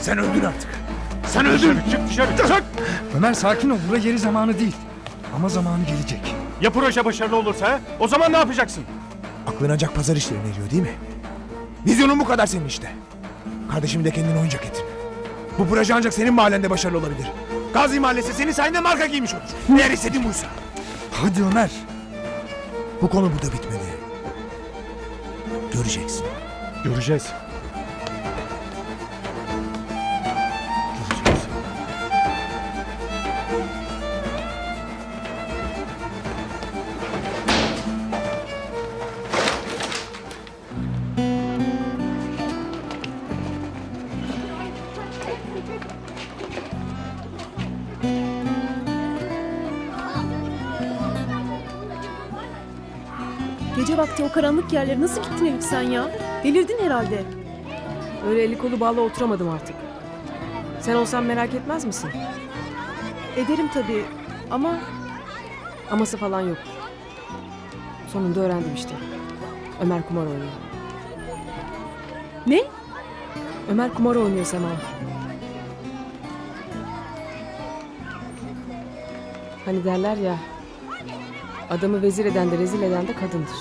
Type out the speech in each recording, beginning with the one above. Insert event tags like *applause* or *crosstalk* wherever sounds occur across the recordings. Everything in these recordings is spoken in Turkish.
Sen öldün artık. Sen öldün. Çık dışarı çık. Ömer sakin ol. Bura yeri zamanı değil. Ama zamanı gelecek. Ya proje başarılı olursa? O zaman ne yapacaksın? Aklın ancak pazar işlerine eriyor değil mi? Vizyonun bu kadar senin işte. Kardeşimi de kendine oyuncak ettin. Bu proje ancak senin mahallende başarılı olabilir. Gazi Mahallesi senin sayende marka giymiş olur. Eğer istediğin buysa. Hadi Ömer. Bu konu burada bitmedi. Göreceksin. Göreceğiz. Gece vakti o karanlık yerlere nasıl gittin Elif sen ya? Delirdin herhalde. Öyle eli kolu bağlı oturamadım artık. Sen olsan merak etmez misin? Ederim tabii ama Aması falan yok. Sonunda öğrendim işte. Ömer kumar oynuyor. ne? Ömer kumar oynuyor Sema. Hani derler ya, adamı vezir eden de rezil eden de kadındır.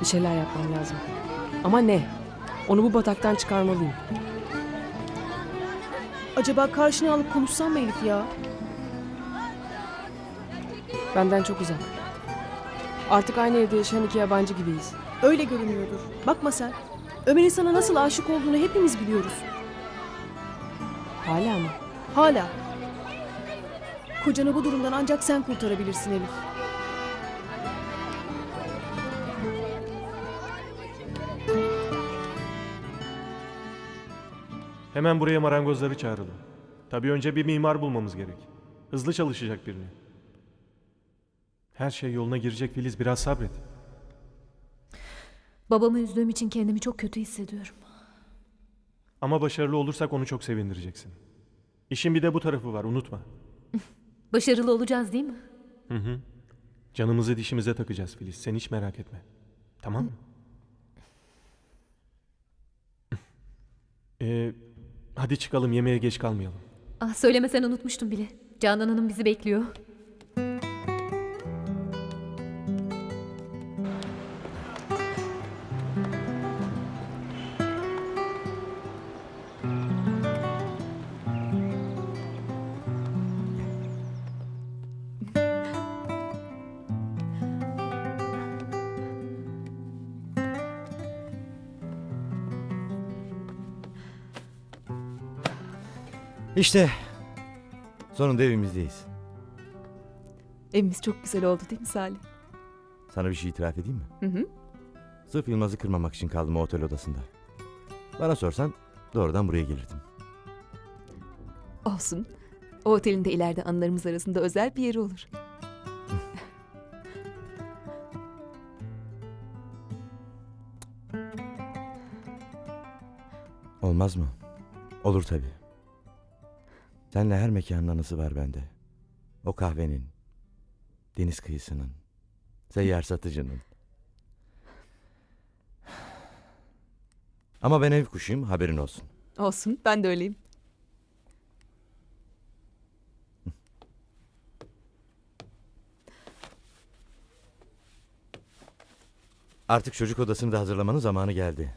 Bir şeyler yapmam lazım. Ama ne? Onu bu bataktan çıkarmalıyım. Acaba karşına alıp konuşsam mı Elif ya? Benden çok uzak. Artık aynı evde yaşayan iki yabancı gibiyiz. Öyle görünüyordur. Bakma sen. Ömer'in sana nasıl aşık olduğunu hepimiz biliyoruz. Hala mı? Hala. Kocanı bu durumdan ancak sen kurtarabilirsin Elif. Hemen buraya marangozları çağıralım. Tabii önce bir mimar bulmamız gerek. Hızlı çalışacak birini. Her şey yoluna girecek Filiz biraz sabret. Babamı üzdüğüm için kendimi çok kötü hissediyorum. Ama başarılı olursak onu çok sevindireceksin. İşin bir de bu tarafı var unutma. *laughs* Başarılı olacağız değil mi? Hı hı. Canımızı dişimize takacağız Filiz. Sen hiç merak etme. Tamam mı? *laughs* Ee, hadi çıkalım yemeğe geç kalmayalım. Ah söylemesen unutmuştum bile. Canan Hanım bizi bekliyor. İşte sonunda evimizdeyiz. Evimiz çok güzel oldu değil mi Salih? Sana bir şey itiraf edeyim mi? Hı hı. Sırf Yılmaz'ı kırmamak için kaldım o otel odasında. Bana sorsan doğrudan buraya gelirdim. Olsun. O otelin de ileride anılarımız arasında özel bir yeri olur. Olmaz mı? Olur tabii. Seninle her mekanın anısı var bende. O kahvenin, deniz kıyısının, seyyar satıcının. Ama ben ev kuşuyum haberin olsun. Olsun. Ben de öyleyim. Artık çocuk odasını da hazırlamanın zamanı geldi.